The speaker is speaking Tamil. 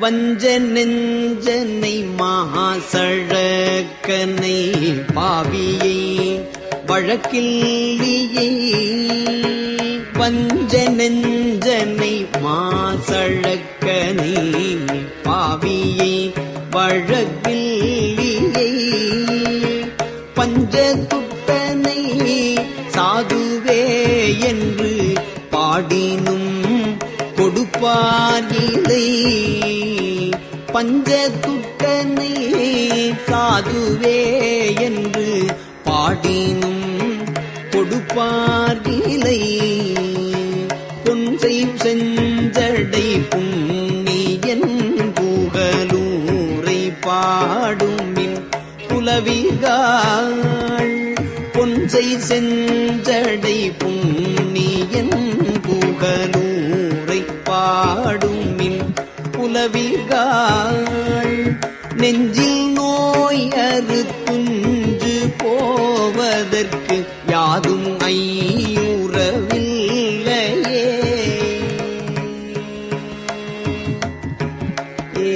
வஞ்ச நெஞ்சனை மாசழக்கனை பாவியை வழக்கில்லியை. வஞ்ச நெஞ்சனை மாசழக்கனை பாவியை வழக்கில்லியை. பஞ்சதுட்டனை சாதுவே என்று பாடினும் பாரிலை இல்லை பஞ்சதுட்டனை சாதுவே என்று பாடினும் கொடுப்பார்கிலை. பொன்சை செஞ்சடை புண்ணியன் புகலூரை பாடுமின் புலவிகாள். பொன்சை செஞ்சடை புண்ணி பாடும் மின் புலவிகாள் நெஞ்சில் நோய் அறுத்துஞ்சு போவதற்கு யாதும் ஐயுறவில்லையே. ஏ